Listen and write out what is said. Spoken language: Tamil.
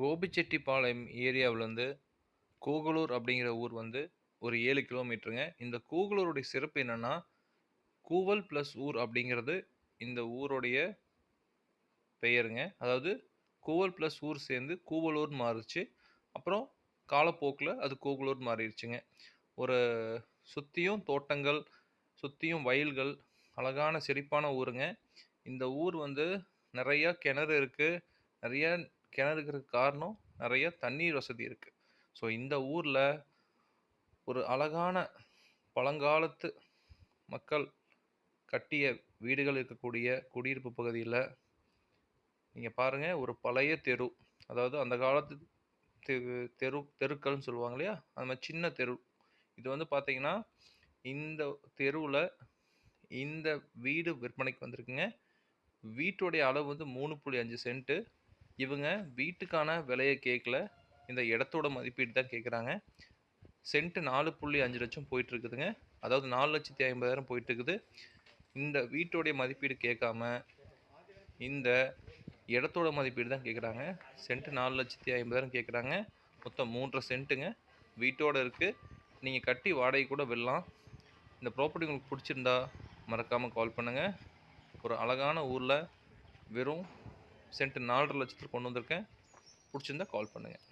கோபிச்செட்டிப்பாளையம் ஏரியாவிலேருந்து கூகலூர் அப்படிங்கிற ஊர் வந்து ஒரு ஏழு கிலோமீட்டருங்க. இந்த கூகலூருடைய சிறப்பு என்னென்னா கூவல் ப்ளஸ் ஊர் அப்படிங்கிறது இந்த ஊருடைய பெயருங்க. அதாவது கூவல் ப்ளஸ் ஊர் சேர்ந்து கூவலூர் மாறுச்சு. அப்புறம் காலப்போக்கில் அது கூகலூர் மாறிடுச்சுங்க. ஒரு சுற்றியும் தோட்டங்கள் சுற்றியும் வயல்கள் அழகான செழிப்பான ஊருங்க. இந்த ஊர் வந்து நிறையா கிணறு இருக்குது நிறையா கிணறு இருக்கிற காரணம் நிறைய தண்ணீர் வசதி இருக்குது ஸோ இந்த ஊரில் ஒரு அழகான பழங்காலத்து மக்கள் கட்டிய வீடுகள் இருக்கக்கூடிய குடியிருப்பு பகுதியில் நீங்கள் பாருங்கள் ஒரு பழைய தெரு. அதாவது அந்த காலத்து தெரு தெரு தெருக்கள்னு சொல்லுவாங்க இல்லையா? அந்த மாதிரி சின்ன தெரு. இது வந்து பார்த்தீங்கன்னா இந்த தெருவில் இந்த வீடு விற்பனைக்கு வந்திருக்குங்க. வீட்டுடைய அளவு வந்து மூணு புள்ளி அஞ்சு சென்ட்டு. இவங்க வீட்டுக்கான விலையை கேட்கல இந்த இடத்தோட மதிப்பீடு தான் கேட்குறாங்க சென்ட்டு நாலு புள்ளி அஞ்சு லட்சம் போயிட்டுருக்குதுங்க. அதாவது நாலு லட்சத்தி ஐம்பதாயிரம் போயிட்டுருக்குது. இந்த வீட்டோடைய மதிப்பீடு கேட்காம இந்த இடத்தோட மதிப்பீடு தான் கேட்குறாங்க சென்ட் நாலு லட்சத்தி ஐம்பதாயிரம் கேட்குறாங்க மொத்தம் மூன்றரை சென்ட்டுங்க. வீட்டோட இருக்குது நீங்கள் கட்டி வாடகை கூட விடலாம். இந்த ப்ராப்பர்ட்டி உங்களுக்கு பிடிச்சிருந்தா மறக்காமல் கால் பண்ணுங்கள் ஒரு அழகான ஊரில் வெறும் சென்ட் நாலரை லட்சத்துக்கு கொண்டு வந்திருக்கேன். பிடிச்சிருந்தா கால் பண்ணுங்கள்